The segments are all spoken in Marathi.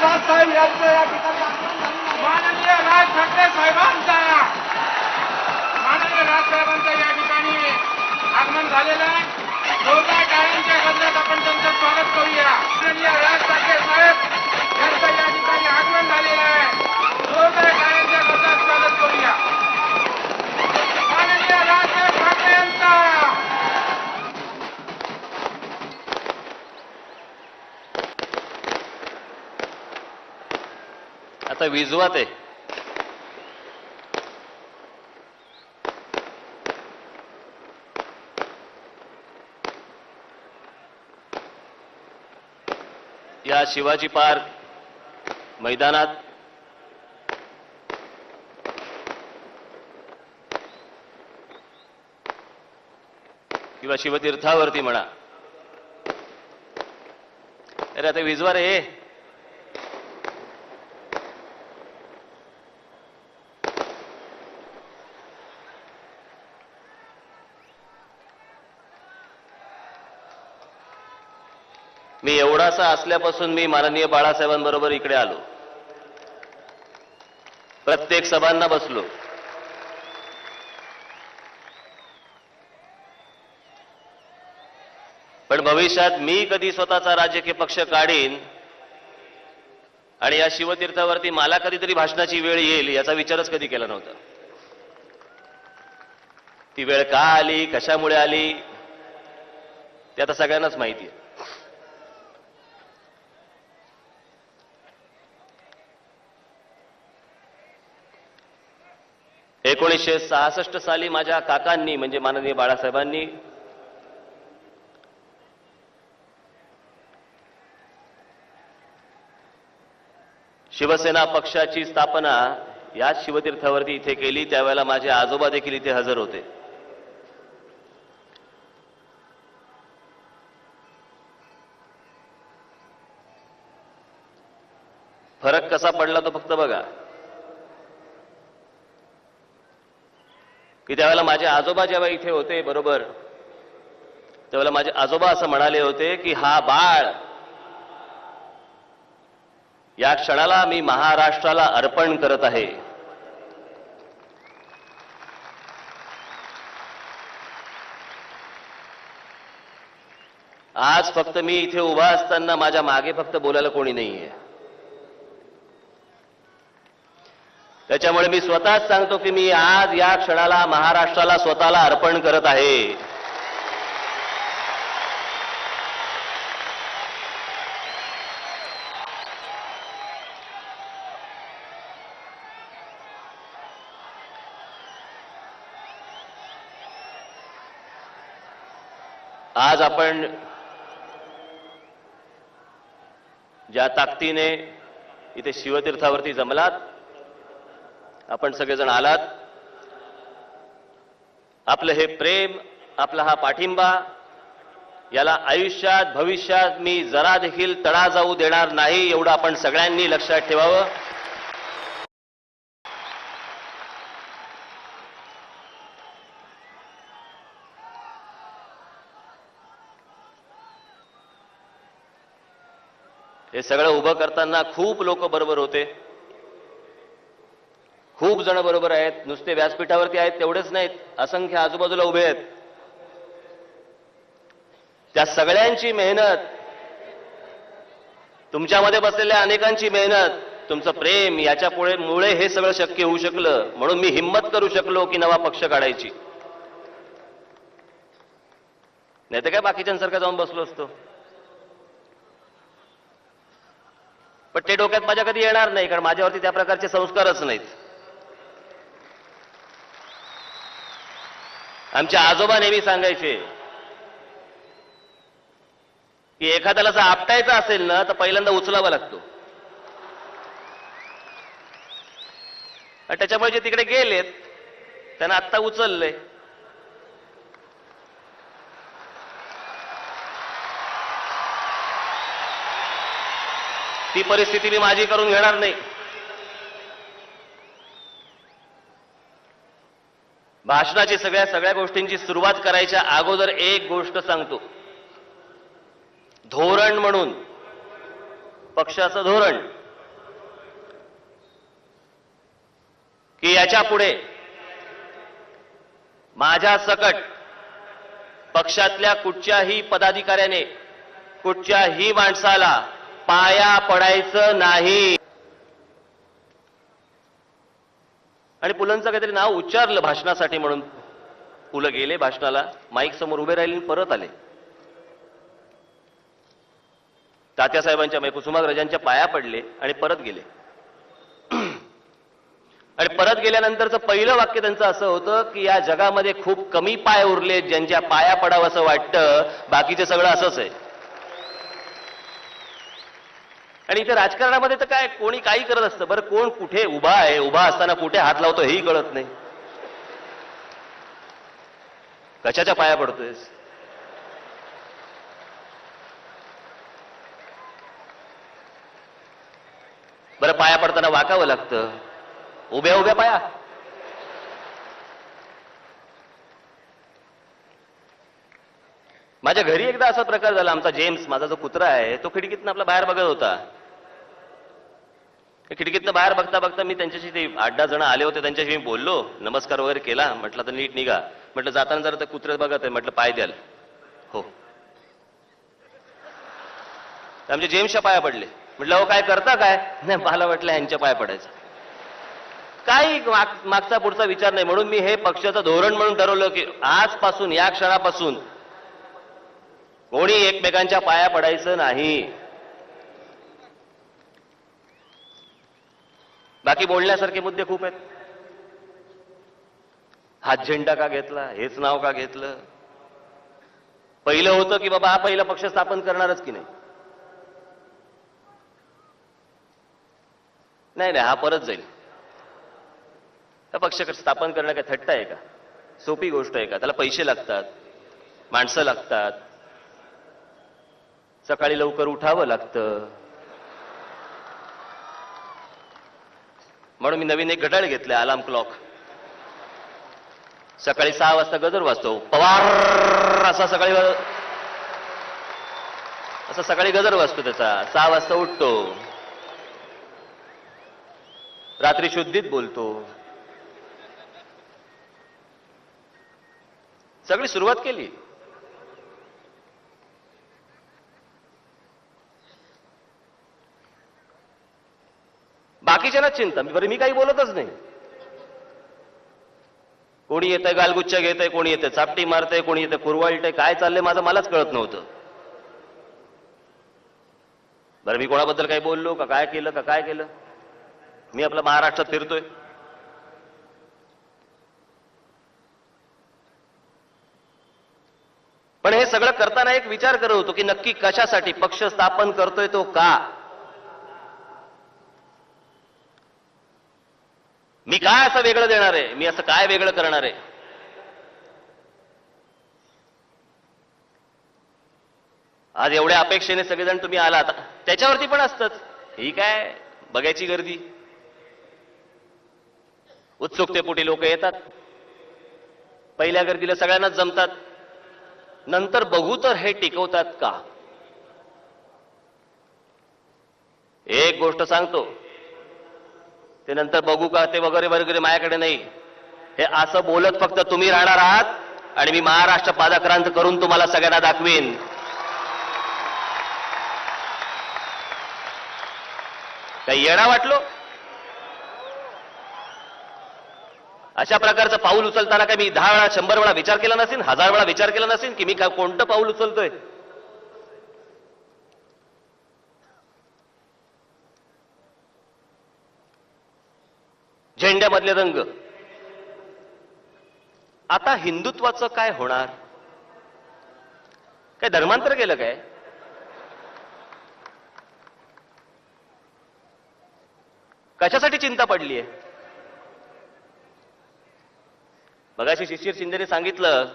राजसाहेब यांचं या ठिकाणी माननीय राज ठाकरे साहेबांचा माननीय राजसाहेबांचं या ठिकाणी आगमन झालेलं आहे. जोरदार टाळ्यांच्या गजरात आपण त्यांचं स्वागत करूया. माननीय राज ठाकरे साहेब यांचं या ठिकाणी आगमन झालेलं आहे. जोरदार टाळ्यांच्या गजरात स्वागत करूया. आता विजवात आहे. या शिवाजी पार्क मैदानात किंवा शिवतीर्थावरती म्हणा. अरे आता विजवा रे मी असल्यापासून मी माननीय बाळासाहेबांबरोबर इकडे आलो. प्रत्येक सभांना बसलो. पण भविष्यात मी कधी स्वतःचा राजकीय पक्ष काढीन आणि या शिवतीर्थावरती मला कधीतरी भाषणाची वेळ येईल याचा विचारच कधी केला नव्हता. ती वेळ का आली कशामुळे आली ते आता सगळ्यांनाच माहिती आहे. एकोणीसशे सहासष्ट साली माझ्या काकांनी म्हणजे माननीय बाळासाहेबांनी शिवसेना पक्षाची स्थापना याच शिवतीर्थावरती इथे केली. त्यावेळेला माझे आजोबा देखील इथे हजर होते. फरक कसा पडला तो फक्त बघा. की त्यावेळेला माझे आजोबा जेव्हा इथे होते बरोबर? त्यावेळेला माझे आजोबा असं म्हणाले होते की हा बाळ या क्षणाला मी महाराष्ट्राला अर्पण करत आहे. आज फक्त मी इथे उभा असताना माझ्या मागे फक्त बोलायला कोणी नाहीये. त्याच्यामुळे मी स्वतःच सांगतो की मी आज या क्षणाला महाराष्ट्राला स्वतःला अर्पण करत आहे. आज आपण ज्या ताकदीने इथे शिवतीर्थावरती जमलात आपण सगळेजण आलात. आपलं हे प्रेम आपला हा पाठिंबा याला आयुष्यात भविष्यात मी जरा देखील तडा जाऊ देणार नाही एवढं आपण सगळ्यांनी लक्षात ठेवावं. हे सगळं उभं करताना खूप लोक बरोबर होते. खूप जण बरोबर आहेत नुसते व्यासपीठावरती आहेत तेवढेच नाहीत असंख्य आजूबाजूला उभे आहेत. त्या सगळ्यांची मेहनत तुमच्यामध्ये बसलेल्या अनेकांची मेहनत तुमचं प्रेम याच्यापुढे मुळे हे सगळं शक्य होऊ शकलं म्हणून मी हिंमत करू शकलो की नवा पक्ष काढायची. नाही तर काय बाकीच्यांसारखं जाऊन बसलो असतो? पण ते डोक्यात माझ्या कधी येणार नाही कारण माझ्यावरती त्या प्रकारचे संस्कारच नाहीत. आमचे आजोबा नेहमी सांगायचे की एखाद्याला जर आपटायचं असेल ना तर पहिल्यांदा उचलावा लागतो. आणि त्याच्यामुळे जे तिकडे गेलेत त्यांना आत्ता उचललंय. ती परिस्थिती मी माझी करून घेणार नाही. भाषणाची सगळ्या सगळ्या गोष्टींची सुरुवात करायच्या अगोदर एक गोष्ट सांगतो. धोरण म्हणून. पक्षाचं धोरण. की याच्यापुढे माझ्या सकट पक्षातल्या कुठच्याही पदाधिकाऱ्याने कुठच्याही माणसाला पाया पडायचं नाही. आणि पुलंचं काहीतरी नाव उच्चारलं भाषणासाठी म्हणून. पुलं गेले भाषणाला माईक समोर उभे राहिले परत आले. तात्यासाहेबांच्या म्हणजे कुसुमाग्रजांच्या पाया पडले आणि परत गेले. आणि परत गेल्यानंतरचं पहिलं वाक्य त्यांचं असं होतं की या जगामध्ये खूप कमी पाय उरले ज्यांच्या पाया पडावं असं वाटतं बाकीचे सगळं असंच आहे. आणि इथे राजकारणामध्ये तर काय कोणी काही करत असतं. बरं कोण कुठे उभा आहे उभा असताना कुठे हात लावतो हेही कळत नाही. कशाच्या पाया पडतोयस? बरं पाया पडताना वाकावं लागतं. उभ्या उभ्या पाया. माझ्या घरी एकदा असा प्रकार झाला आमचा जेम्स माझा जो कुत्रा आहे तो खिडकीतनं आपला बाहेर बघत होता. खिडकीतनं बाहेर बघता बघता मी त्यांच्याशी ते आठ दहा जण आले होते त्यांच्याशी मी बोललो नमस्कार वगैरे केला म्हटलं तर नीट निघा. म्हटलं जाताना जरा ते कुत्रे बघत आहे म्हटलं पाय द्याल. हो. आमचे जेम्सच्या पाया पडले. म्हटलं हो काय करता काय? नाही मला वाटलं ह्यांच्या पाया पडायचं. काही माग- मागचा पुढचा विचार नाही. म्हणून मी हे पक्षाचं धोरण म्हणून ठरवलं की आजपासून या क्षणापासून कोणी एकमेकांच्या पाया पडायचं नाही. बाकी बोलण्यासारखे मुद्दे खूप आहेत. हात झेंडा का घेतला हेच नाव का घेतलं? पहिलं होतं की बाबा हा पहिला पक्ष स्थापन करणारच की नाही? नाही नाही हा परत जाईल. हा पक्ष स्थापन करणं काय थट्ट आहे का? सोपी गोष्ट आहे का? त्याला पैसे लागतात माणसं लागतात सकाळी लवकर उठावं लागतं. म्हणून मी नवीन एक घड्याळ घेतलं अलार्म क्लॉक सकाळी सहा वाजता गजर वाजतो. पवार! असा सकाळी असा सकाळी गजर वाजतो त्याचा. सहा वाजता उठतो. रात्री शुद्धीत बोलतो. सगळी सुरुवात केली. बाकीच्यांना चिंता. बरं मी काही बोलतच नाही. कोणी येतंय गालगुच्छ घेतंय कोणी येते चापटी मारतंय कोणी येते कुरवाळतंय काय चाललंय माझं मलाच कळत नव्हतं. बरं मी कोणाबद्दल काही बोललो का काय केलं का काय केलं? मी आपलं महाराष्ट्रात फिरतोय. पण हे सगळं करताना एक विचार करत होतो की नक्की कशासाठी पक्ष स्थापन करतोय तो का? मी काय असं वेगळं देणार आहे? मी असं काय वेगळं करणार आहे? आज एवढ्या अपेक्षेने सगळेजण तुम्ही आलात. त्याच्यावरती पण असतच. ही काय बघायची गर्दी. उत्सुकतेपोटी लोक येतात. पहिल्या गर्दीला सगळ्यांनाच जमतात. नंतर बघू तर हे टिकवतात का? एक गोष्ट सांगतो. ते नंतर बघू का ते वगैरे वगैरे माझ्याकडे नाही. हे असं बोलत फक्त तुम्ही राहणार आहात आणि मी महाराष्ट्र पादाक्रांत करून तुम्हाला सगळ्यांना दाखवीन. काही येणा वाटलो? अशा प्रकारचं पाऊल उचलताना काय मी दहा वेळा शंभर वेळा विचार केला नसेल हजार वेळा विचार केला नसेल की मी काय कोणतं पाऊल उचलतोय? झेंड्यामधले रंग. आता हिंदुत्वाचं काय होणार? काय धर्मांतर केलं काय? कशासाठी चिंता पडली आहे मगाशी शिशिर शिंदेने सांगितलं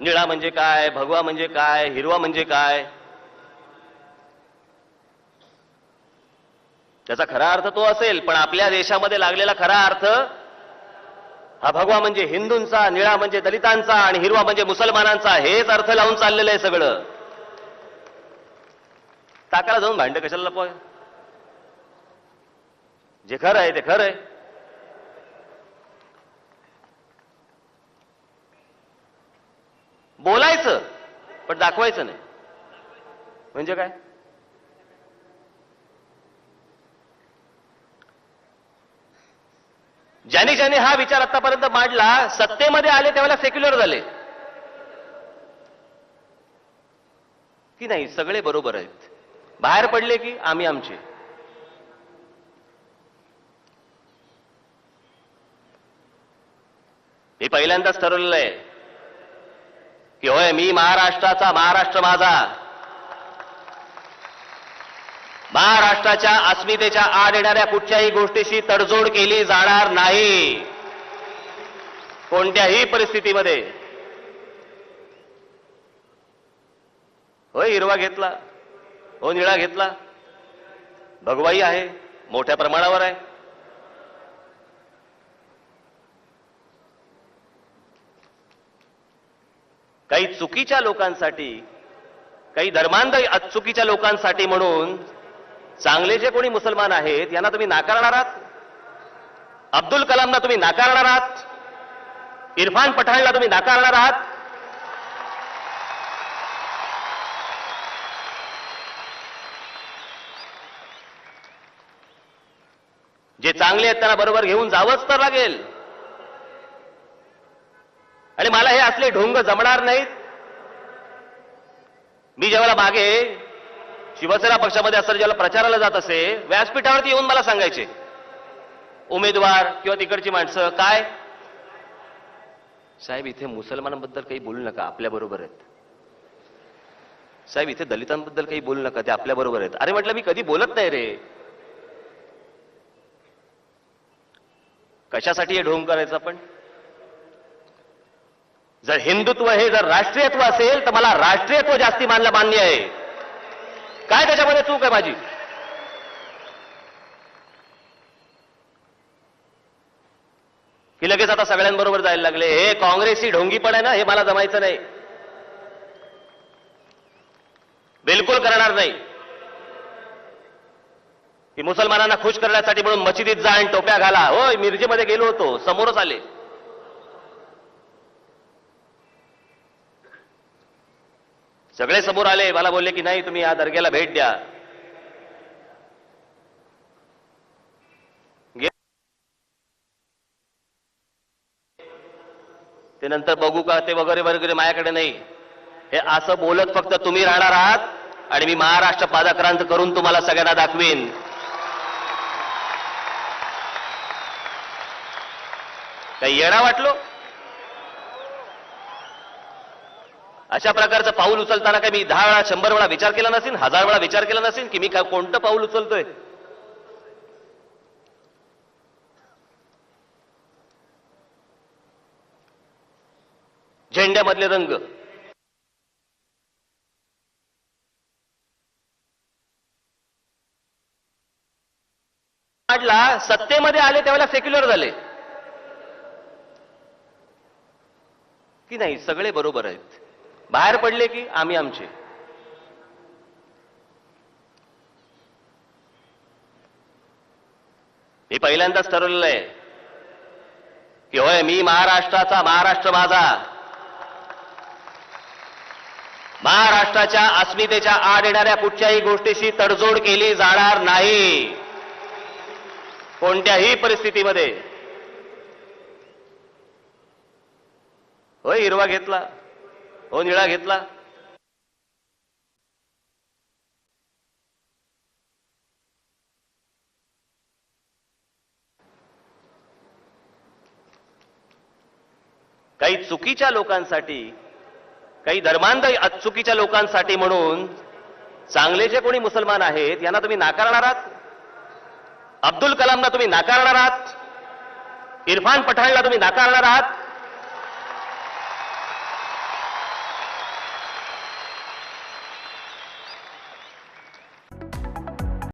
निळा म्हणजे काय भगवा म्हणजे काय हिरवा म्हणजे काय? त्याचा खरा अर्थ तो असेल पण आपल्या देशामध्ये लागलेला खरा अर्थ हा भगवा म्हणजे हिंदूंचा निळा म्हणजे दलितांचा आणि हिरवा म्हणजे मुसलमानांचा हेच अर्थ लावून चाललेलं आहे सगळं. टाकायला जाऊन भांड कशाला लपवाय जे खरं आहे ते खरं आहे. बोलायचं पण दाखवायचं नाही. म्हणजे काय? ज्यांनी ज्यांनी हा विचार आतापर्यंत मांडला सत्तेमध्ये आले त्यावेळेला सेक्युलर झाले. की नाही सगळे बरोबर आहेत. बाहेर पडले की आम्ही आमचे. मी पहिल्यांदाच ठरवलेलं आहे की होय मी महाराष्ट्राचा महाराष्ट्र माझा. महाराष्ट्राच्या अस्मितेच्या आड येणाऱ्या कुठच्याही गोष्टीशी तडजोड केली जाणार नाही. कोणत्याही परिस्थितीमध्ये. होय हिरवा घेतला. हो निळा घेतला. भगवाई आहे मोठ्या प्रमाणावर आहे. काही चुकीच्या लोकांसाठी काही धर्मांध चुकीच्या लोकांसाठी म्हणून चांगले जे कोणी मुसलमान आहेत यांना तुम्ही नाकारणार आहात? अब्दुल कलामना तुम्ही नाकारणार आहात? इरफान पठाणला तुम्ही नाकारणार आहात? जे चांगले आहेत त्यांना बरोबर घेऊन जावंच तर लागेल. आणि मला हे असले ढोंग जमणार नाहीत. मी जेव्हा मागे शिवसेना पक्षामध्ये असताना ज्याला प्रचाराला जात असे व्यासपीठावरती येऊन मला सांगायचे उमेदवार किंवा तिकडची माणसं काय? साहेब इथे मुसलमानांबद्दल काही बोलू नका आपल्या बरोबर आहेत. साहेब इथे दलितांबद्दल काही बोलू नका ते आपल्या बरोबर आहेत. अरे म्हटलं मी कधी बोलत नाही रे. कशासाठी हे ढोंग करायचं आपण? जर हिंदुत्व हे जर राष्ट्रीयत्व असेल तर मला राष्ट्रीयत्व जास्ती मानलं मान्य आहे. काय त्याच्यामध्ये चूक आहे माझी? की लगेच आता सगळ्यांबरोबर जायला लागले. हे काँग्रेसी ढोंगीपण आहे ना हे मला जमायचं नाही. बिलकुल करणार नाही. की मुसलमानांना खुश करण्यासाठी म्हणून मशिदीत जा आणि टोप्या घाला. होय मिरजेमध्ये गेलो होतो. समोरच आले. सगळे समोर आले मला बोलले की नाही तुम्ही या दर्ग्याला भेट द्या. ते नंतर बघू का ते वगैरे वगैरे माझ्याकडे नाही. हे असं बोलत फक्त तुम्ही राहणार आहात आणि मी महाराष्ट्र पादाक्रांत करून तुम्हाला सगळ्यांना दाखवीन. काही येणा वाटलो? अशा प्रकारचं पाऊल उचलताना काय मी दहा वेळा शंभर वेळा विचार केला नसेल हजार वेळा विचार केला नसेल की मी काय कोणतं पाऊल उचलतोय? झेंड्यामधले रंग. काढला सत्तेमध्ये आले त्यावेळेला सेक्युलर झाले. की नाही सगळे बरोबर आहेत. बाहेर पडले की आम्ही आमचे. मी पहिल्यांदाच ठरवलेलं आहे की होय मी महाराष्ट्राचा महाराष्ट्र माझा. महाराष्ट्राच्या अस्मितेच्या आड येणाऱ्या कुठच्याही गोष्टीशी तडजोड केली जाणार नाही. कोणत्याही परिस्थितीमध्ये. होय हिरवा घेतला. हो निळा घेतला. काही चुकीच्या लोकांसाठी काही धर्मांध चुकीच्या लोकांसाठी म्हणून चांगले जे कोणी मुसलमान आहेत यांना तुम्ही नाकारणार आहात? अब्दुल कलामना तुम्ही नाकारणार आहात? इरफान पठाणला तुम्ही नाकारणार आहात?